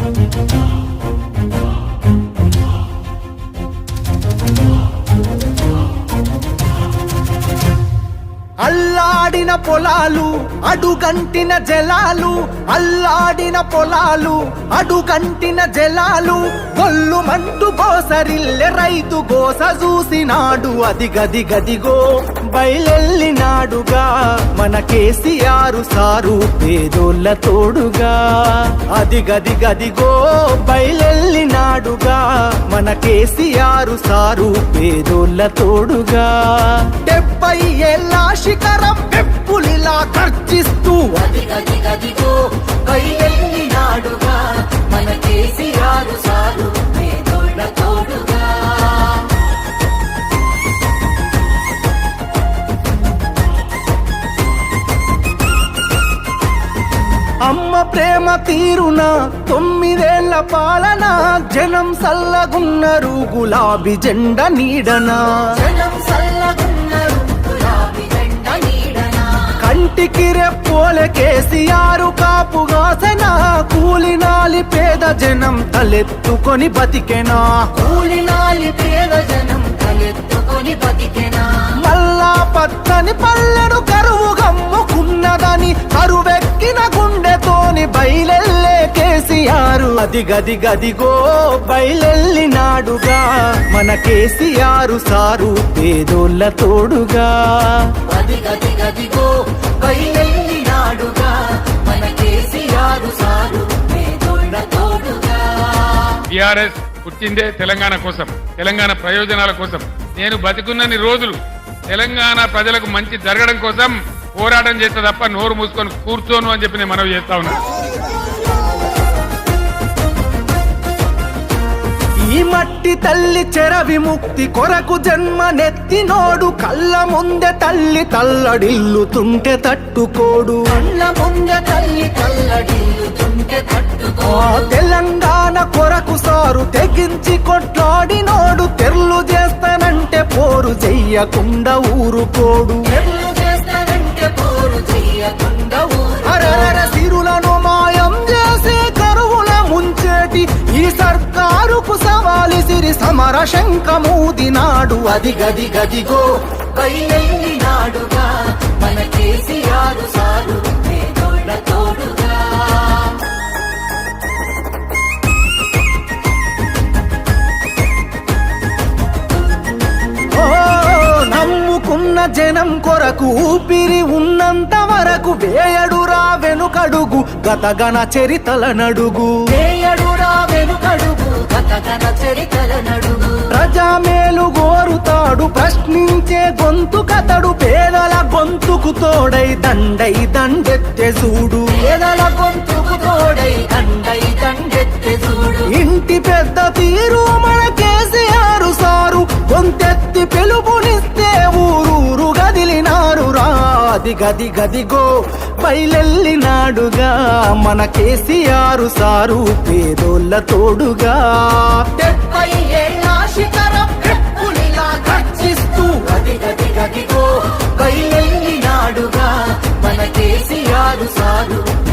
Thank you. అల్లాడిన పొలాలు అడుగంటిన జలాలు అల్లాడిన పొలాలు అడుగంటిన జలాలు. గొల్లు మంటు గోసరిల్లె రైతు గోస చూసినాడు. అది గది గదిగో బయలెల్లినాడుగా మన కేసీఆర్ సారు పేదోళ్ళ తోడుగా. అది గది గదిగో బయలెల్లినాడుగా మన కేసీఆర్ సారు పేదోళ్ళ తోడుగా. డెబ్బై ఏళ్ళ శిఖరం పెప్పులిలా అదిగదిగదిగో బయలెల్లినాడుగా మన కేసీఆర్ సారు పేదోళ్ళ తోడుగా. అమ్మ ప్రేమ తీరున తొమ్మిదేళ్ళ పాలన జనం సల్లగున్నరు గులాబీ జెండ నీడనా. జనం సల్లగున్నారు కంటికి రెప్పోలే కేసీఆర్ కాపుగాసెన? కూలినాలి పేద జనం తలెత్తుకొని బతికెనా? కూలినాలి పేద జనం తలెత్తుకొని బతికెనా? మల్లా పచ్చని పల్లెను కరువు గమ్ముకున్నదని కరువెక్కిన గుండెతోని బయలెల్లే కేసీఆర్. అది గది గదిగో బయలెల్లినాడుగా. మన కేసీఆర్ సారు పేదోళ్ళ తోడుగా. అదిగదిగదిగో బయలెల్లినాడుగా టిఆర్ఎస్ పుట్టిందే తెలంగాణ కోసం తెలంగాణ ప్రయోజనాల కోసం. నేను బతికున్నన్ని రోజులు తెలంగాణ ప్రజలకు మంచి జరగడం కోసం పోరాటం చేస్తే తప్ప నోరు మూసుకొని కూర్చోను అని చెప్పి నేను మనవి చేస్తా ఉన్నాను ఈ మట్టి తల్లి చెర విముక్తి కొరకు జన్మనెత్తినోడు కళ్ళ ముందె తల్లి తల్లడిల్లుతుంటే తట్టుకోడు. కళ్ళ ముంద తల్లి తల్లడిల్లుతుంటే తట్టుకో. తెలంగాణ సారు తెగించి కొట్లాడినోడు తెర్లు చేస్తానంటే పోరు చెయ్యకుండా ఊరుకోడు. అరరర సిరులను మాయం చేసి కరువుల ముంచేటి ఈ సర్కారుకు సవాలి సిరి సమర శంఖమూదినాడు అది గది గదిగో బయలెల్లినాడుగా మన కేసీఆర్ సారు జనం కొరకు ఊపిరి ఉన్నంత వరకు వేయడురా వెనుకడుగు గతగన చరితల నడుగు. వేయడురా వెనుకడుగు గతగన చరితల నడుగు. ప్రజామేలు గోరుతాడు ప్రశ్నించే గొంతు కతడు పేదల గొంతుకు తోడై దండై దండెత్తె చూడు. పేదల గొంతుకు తోడై దండై దండెత్తే చూడు. ఇంటి పెద్ద తీరు మన గది గదిగో బయలెల్లినాడుగా మన కేసీఆర్ సారు పేదోళ్ళ తోడుగా. నాడుగా మన కేసీఆర్ సారు